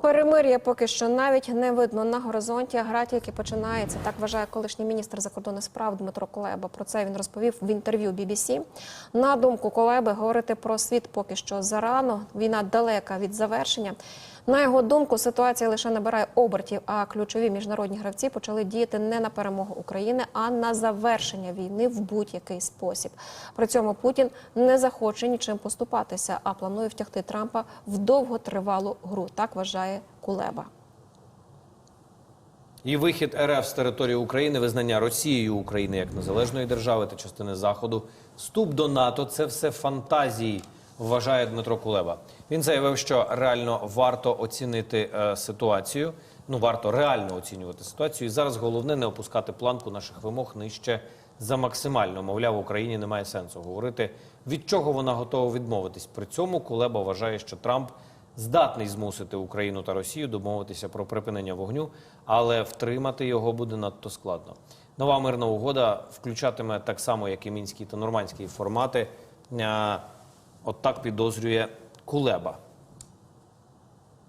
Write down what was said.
Перемир'я поки що навіть не видно на горизонті. а Гра тільки починається. Так вважає колишній міністр закордонних справ Дмитро Колеба. Про це він розповів в інтерв'ю BBC. На думку Колеби, говорити про світ поки що зарано. Війна далека від завершення. На його думку, ситуація лише набирає обертів, а ключові міжнародні гравці почали діяти не на перемогу України, а на завершення війни в будь-який спосіб. При цьому Путін не захоче нічим поступатися, а планує втягти Трампа в довготривалу гру. Так вважає Кулеба. І вихід РФ з території України, визнання Росією України як незалежної держави та частини Заходу, вступ до НАТО це все фантазії, вважає Дмитро Кулеба. Він заявив, що реально варто оцінити е, ситуацію. Ну варто реально оцінювати ситуацію. І зараз головне не опускати планку наших вимог нижче за максимально. Мовляв, Україні немає сенсу говорити, від чого вона готова відмовитись. При цьому Кулеба вважає, що Трамп здатний змусити Україну та Росію домовитися про припинення вогню, але втримати його буде надто складно. Нова мирна угода включатиме так само, як і мінський та нормандський формати. От так підозрює Кулеба.